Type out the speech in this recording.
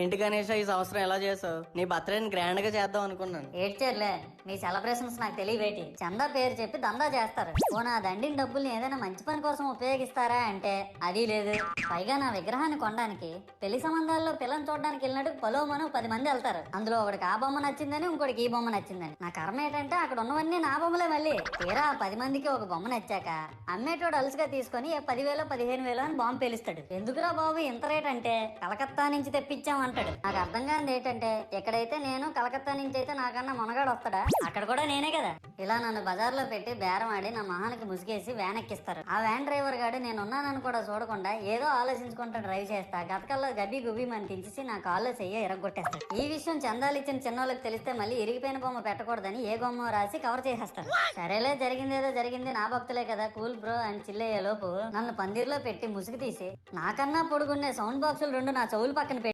ఏంటి గణేష్ ఈ సంవత్సరం ఎలా చేసావు? నీ బర్త్డేని గ్రాండ్గా చేద్దాం అనుకున్నాను. ఏడ్చేర్లే. మీ సెలబ్రేషన్స్ నాకు తెలియవేటి. చందా పేరు చెప్పి దందా చేస్తారు. ఓ నా దండిన డబ్బుల్ని ఏదైనా మంచి పని కోసం ఉపయోగిస్తారా అంటే అది లేదు. పైగా నా విగ్రహాన్ని కొనడానికి పెళ్ళి సంబంధాల్లో పిల్లని చూడడానికి వెళ్ళినట్టు పొలోమను పది మంది వెళ్తారు. అందులో ఒకడికి ఆ బొమ్మ నచ్చిందని ఇంకోటికి ఈ బొమ్మ నచ్చిందని. నా కర్మ ఏంటంటే అక్కడ ఉన్నవన్నీ నా బొమ్మలే మళ్ళీ. తీరా పది మందికి ఒక బొమ్మ నచ్చాక అమ్మేటోడు అలసిగా తీసుకొని పదివేలో పదివేలు పదిహేను వేలు అని బాంబు పేలుస్తాడు. ఎందుకురా బాబు ఇంత రేట్ అంటే కలకత్తా నుంచి తెప్పించాం అంటాడు. నాకు అర్థం కానిది ఏంటంటే ఎక్కడైతే నేను కలకత్తా నుంచి అయితే నాకన్నా మునగాడు వస్తాడా? అక్కడ కూడా నేనే కదా. ఇలా నన్ను బజార్లో పెట్టి బేరం ఆడి నా మహానికి ముసుగేసి వ్యాన్ ఎక్కిస్తారు. ఆ వ్యాన్ డ్రైవర్ గాడు నేను ఉన్నానని కూడా చూడకుండా ఏదో ఆలోచించుకుంటా డ్రైవ్ చేస్తా గతకల్లో గబ్బి గుబ్బి మన తీసేసి నా కాల్లో చెయ్య ఎరగొట్టేస్తాడు. ఈ విషయం చందాలు ఇచ్చిన చిన్నోళ్ళకి తెలిస్తే మళ్ళీ ఇరిగిపోయిన బొమ్మ పెట్టకూడదని ఏ బొమ్మ రాసి కవర్ చేసేస్తారు. సరేలే జరిగిందేదో జరిగింది నా భక్తులే కదా కూల్ బ్రో అని చిల్లయ్యే లోపు నన్ను పందిర్లో పెట్టి ముసుగు తీసి నాకన్నా పొడుగున్నే సౌండ్ బాక్సులు రెండు నా చెవులు పక్కన పెట్టి